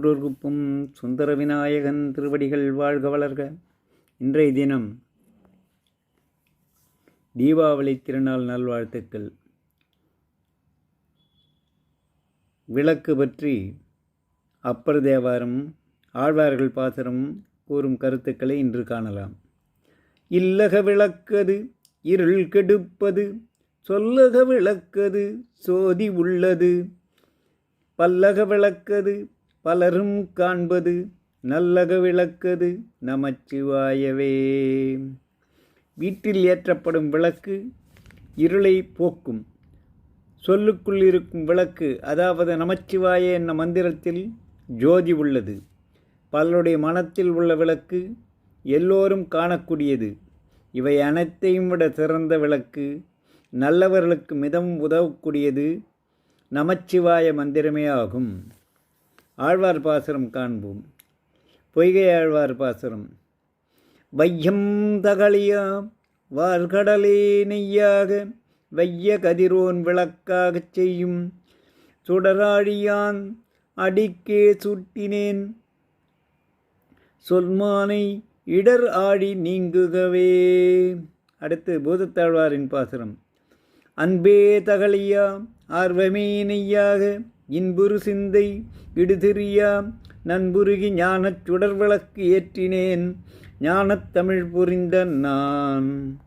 குப்பும் சுந்தர விநாயகன் திருவடிகள் வாழ்க வளர்க. இன்றைய தினம் தீபாவளி திருநாள் நல்வாழ்த்துக்கள். விளக்கு பற்றி அப்பர் தேவாரம் ஆழ்வார்கள் பாசரம் கூறும் கருத்துக்களை இன்று காணலாம். இல்லக விளக்கது இருள் கெடுப்பது சொல்லக விளக்கது சோதி உள்ளது. பல்லக விளக்கது பலரும் காண்பது நல்லக விளக்கது நமச்சிவாயவே. வீட்டில் ஏற்றப்படும் விளக்கு இருளை போக்கும். சொல்லுக்குள் இருக்கும் விளக்கு அதாவது நமச்சிவாய என்ற மந்திரத்தில் ஜோதி உள்ளது. பலருடைய மனத்தில் உள்ள விளக்கு எல்லோரும் காணக்கூடியது. இவை அனைத்தையும் விட சிறந்த விளக்கு நல்லவர்களுக்கு மிதம் உதவக்கூடியது நமச்சிவாய மந்திரமே ஆகும். ஆழ்வார் பாசுரம் காண்போம். பொய்கை ஆழ்வார் பாசுரம். வையம் தகழியா வார்கடலே நெய்யாக வைய கதிரோன் விளக்காகச் செய்யும். சுடராழியான் அடிக்கே சுட்டினேன். சொல்மானை இடர் ஆடி நீங்குகவே. அடுத்து பூதத்தாழ்வாரின் பாசுரம். அன்பே தகழியா ஆர்வமே நெய்யாக இன்புரு சிந்தை இடுதிரியா நண்புருகி ஞானச் சுடர் விளக்கு ஏற்றினேன். ஞானத் தமிழ் புரிந்த நான்.